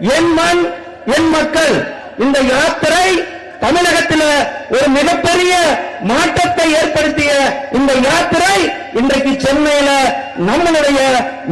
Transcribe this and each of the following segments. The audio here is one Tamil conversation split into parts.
என் மண் என் மக்கள். இந்த யாத்திரை தமிழகத்தில் ஒரு மிகப்பெரிய மாற்றத்தை ஏற்படுத்திய இந்த யாத்திரை இன்றைக்கு சென்னையில நம்மளுடைய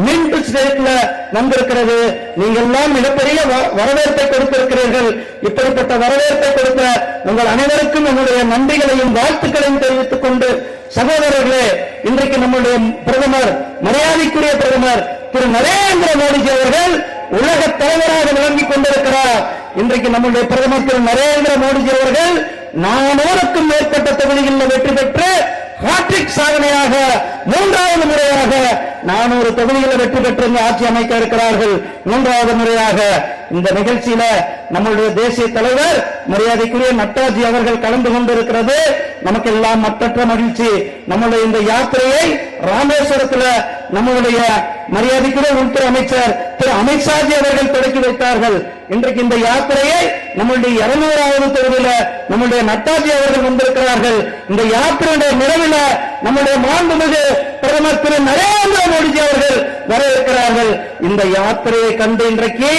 மின்ட் ஸ்டேட்ல வந்திருக்கிறது. நீங்க எல்லாம் மிகப்பெரிய வ- வரவேற்பை கொடுத்திருக்கிறீர்கள். இப்படிப்பட்ட வரவேற்பை கொடுத்த உங்கள் அனைவருக்கும் என்னுடைய நன்றிகளையும் வாழ்த்துக்களையும் தெரிவித்துக் கொண்டு சகோதரர்களே இன்றைக்கு நம்முடைய பிரதமர் மரியாதைக்குரிய பிரதமர் திரு நரேந்திர மோடிஜி அவர்கள் உலக தலைவராக விளங்கிக் கொண்டிருக்கிறார். இன்றைக்கு நம்முடைய பிரதமர் திரு. நரேந்திர மோடிஜி அவர்கள் நானூறுக்கும் மேற்பட்ட தொகுதிகளில் வெற்றி பெற்று ஹாட்ரிக் சாதனையாக மூன்றாவது முறையாக நானூறு தொகுதிகளை வெற்றி பெற்று ஆட்சி அமைக்க இருக்கிறார்கள். மூன்றாவது முறையாக இந்த நிகழ்ச்சியில நம்முடைய தேசிய தலைவர் மரியாதைக்குரிய நட்டாஜி அவர்கள் கலந்து கொண்டிருக்கிறது. நமக்கெல்லாம் மற்றற்ற மகிழ்ச்சி. நம்முடைய இந்த யாத்திரையை ராமேஸ்வரத்தில் நம்முடைய மரியாதைக்குரிய உள்துறை அமைச்சர் திரு அமித்ஷாஜி அவர்கள் தொடக்கி வைத்தார்கள். இன்றைக்கு இந்த யாத்திரையை நம்முடைய இருநூறாவது தொகுதியில நம்முடைய நட்டாஜி அவர்கள் வந்திருக்கிறார்கள். இந்த யாத்திரையுடைய நிறைவில் நம்முடைய மாண்புமிகு பிரதமர் திரு நரேந்திர மோடிஜி அவர்கள் வர இருக்கிறார்கள் இந்த யாத்திரையை கண்டு இன்றைக்கு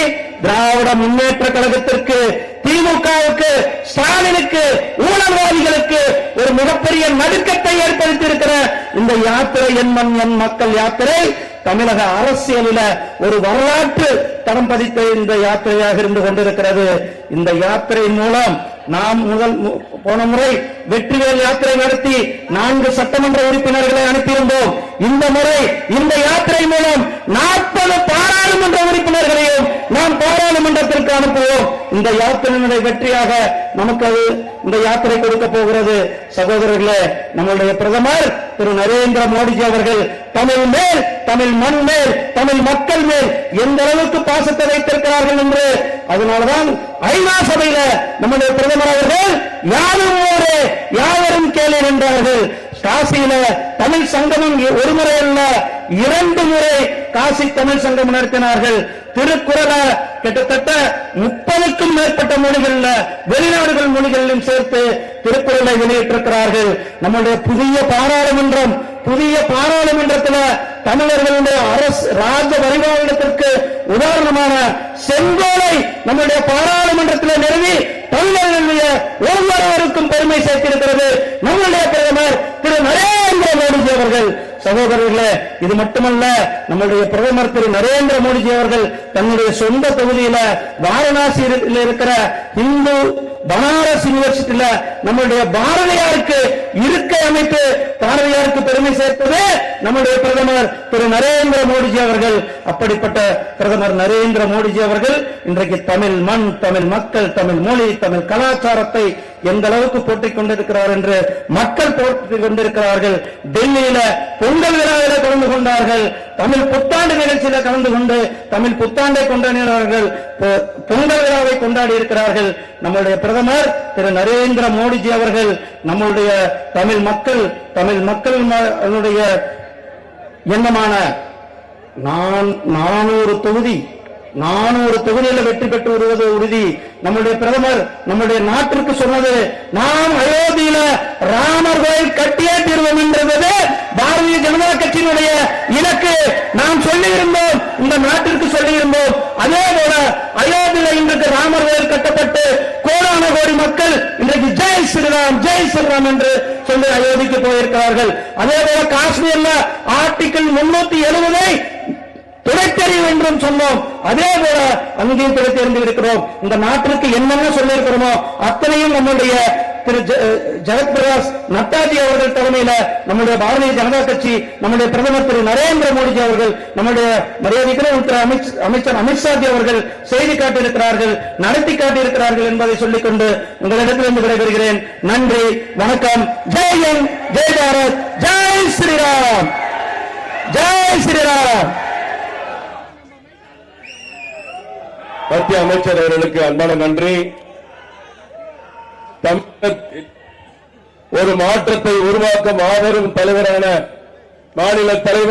திராவிட முன்னேற்ற கழகத்திற்கு திமுகவுக்கு ஸ்டாலினுக்கு ஊழல்வாதிகளுக்கு ஒரு மிகப்பெரிய நடுக்கத்தை ஏற்படுத்தி இருக்கிற இந்த யாத்திரை என் மண் என் மக்கள் யாத்திரை தமிழக அரசியலில ஒரு வரலாற்று தடம் பதித்த இந்த யாத்திரையாக இருந்து கொண்டிருக்கிறது. இந்த யாத்திரை மூலம் நாம் முதல் மு- போன முறை வெற்றிவேல் யாத்திரை நடத்தி நான்கு சட்டமன்ற உறுப்பினர்களை அனுப்பியிருந்தோம். இந்த முறை இந்த யாத்திரை மூலம் நாற்பது பாராளுமன்ற உறுப்பினர்களையும் நாம் பாராளுமன்றத்திற்கு அனுப்புவோம். இந்த யாத்திரையினுடைய வெற்றியாக நமக்கு அது இந்த யாத்திரை கொடுக்க போகிறது. சகோதரர்களே நம்முடைய பிரதமர் திரு நரேந்திர மோடிஜி அவர்கள் தமிழ் மேல் தமிழ் மண் மேல் தமிழ் மக்கள் மேல் எந்த அளவுக்கு பாசத்தை வைத்திருக்கிறார்கள் என்று அதனாலதான் ஐநா சபையில நம்முடைய பிரதமர் அவர்கள் யாரும் ஒரு யாவரும் கேளு என்றார்கள். காசியில தமிழ் சங்கமம் ஒரு முறை அல்ல இரண்டு முறை காசி தமிழ் சங்கம் நடத்தினார்கள். திருக்குறள கிட்டத்தட்ட முப்பதுக்கும் மேற்பட்ட மொழிகள்ல வெளிநாடுகள் மொழிகளிலும் சேர்த்து திருக்குறளை வெளியிட்டிருக்கிறார்கள். நம்முடைய புதிய பாராளுமன்றம் புதிய பாராளுமன்றத்தில் தமிழர்களுடைய அரசு ராஜ பரிபாலனத்திற்கு உதாரணமான செங்கோலை நம்முடைய பாராளுமன்றத்தில் நிறுவி தமிழர்களுடைய ஒவ்வொருவருக்கும் பெருமை சேர்த்திருக்கிறது நம்முடைய பிரதமர் திரு நரேந்திர மோடிஜி அவர்கள். சகோதரர்களே இது மட்டுமல்ல நம்முடைய பிரதமர் திரு நரேந்திர மோடிஜி அவர்கள் தன்னுடைய சொந்த தொகுதியில வாரணாசியில் இருக்கிற இந்து பனாரஸ் யூனிவர்சிட்டியில நம்மளுடைய பாரதியாருக்கு இருக்கை அமைத்து பாரதியாருக்கு பெருமை சேர்த்தது நம்முடைய பிரதமர் திரு நரேந்திர மோடிஜி அவர்கள். அப்படிப்பட்ட பிரதமர் நரேந்திர மோடிஜி அவர்கள் இன்றைக்கு தமிழ் மண் தமிழ் மக்கள் தமிழ் மொழி தமிழ் கலாச்சாரத்தை எந்த அளவுக்கு போட்டிக் கொண்டிருக்கிறார் என்று மக்கள் போட்டிக் கொண்டிருக்கிறார்கள். டெல்லியில பொங்கல் விழாவில கலந்து கொண்டார்கள். தமிழ் புத்தாண்டு நிகழ்ச்சியில கலந்து கொண்டு தமிழ் புத்தாண்டை கொண்டாடினார்கள் பொங்கல் விழாவை கொண்டாடி இருக்கிறார்கள். நம்முடைய பிரதமர் திரு நரேந்திர மோடிஜி அவர்கள் நம்முடைய தமிழ் மக்கள் தமிழ் மக்களுடைய எண்ணமான நான் நானூறு தொகுதி நானூறு தொகுதியில் வெற்றி பெற்று வருவது உறுதி. நம்முடைய பிரதமர் நம்முடைய நாட்டிற்கு சொன்னது நாம் அயோத்தியில ராமர் கோயில் கட்டியே தீர்வோம் என்றது பாரதிய ஜனதா கட்சியினுடைய இலக்கு. நாம் சொல்லியிருந்தோம் இந்த நாட்டிற்கு சொல்லியிருந்தோம் அதே போல அயோத்தியில இன்றைக்கு ராமர் கோயில் கட்டப்பட்டு கோடான கோடி மக்கள் இன்றைக்கு ஜெய் ஸ்ரீராம் ஜெய் ஸ்ரீராம் என்று சொல்லி அயோத்திக்கு போயிருக்கிறார்கள். அதே போல காஷ்மீர்ல ஆர்டிகல் முன்னூத்தி எழுபதை என்றும் சொன்னோம். அதே போல அங்கேயும் துடைத்தெறிந்து இருக்கிறோம் இந்த நாட்டிற்கு என்னென்ன சொல்லியிருக்கிறோமோ அத்தனையும் நம்முடைய திரு ஜ- ஜெகத் பிரகாஷ் நட்டாஜி அவர்கள் தலைமையில நம்முடைய பாரதிய ஜனதா கட்சி நம்முடைய பிரதமர் திரு நரேந்திர மோடிஜி அவர்கள் நம்முடைய மரியாதைக்குரிய உள்துறை அமைச்ச- அமைச்சர் அமித்ஷாஜி அவர்கள் செய்தி காட்டியிருக்கிறார்கள் நடத்தி காட்டியிருக்கிறார்கள் என்பதை சொல்லிக்கொண்டு உங்களிடத்திலிருந்து விடைபெறுகிறேன். நன்றி வணக்கம். ஜெய் ஹிந்த் ஜெய் பாரத் ஜெய் ஸ்ரீராம். ஜெய் ஸ்ரீராம். மத்திய அமைச்சர் அவர்களுக்கு அன்பான நன்றி. ஒரு மாற்றத்தை உருவாக்க மாபெரும் தலைவரான மாநில தலைவர்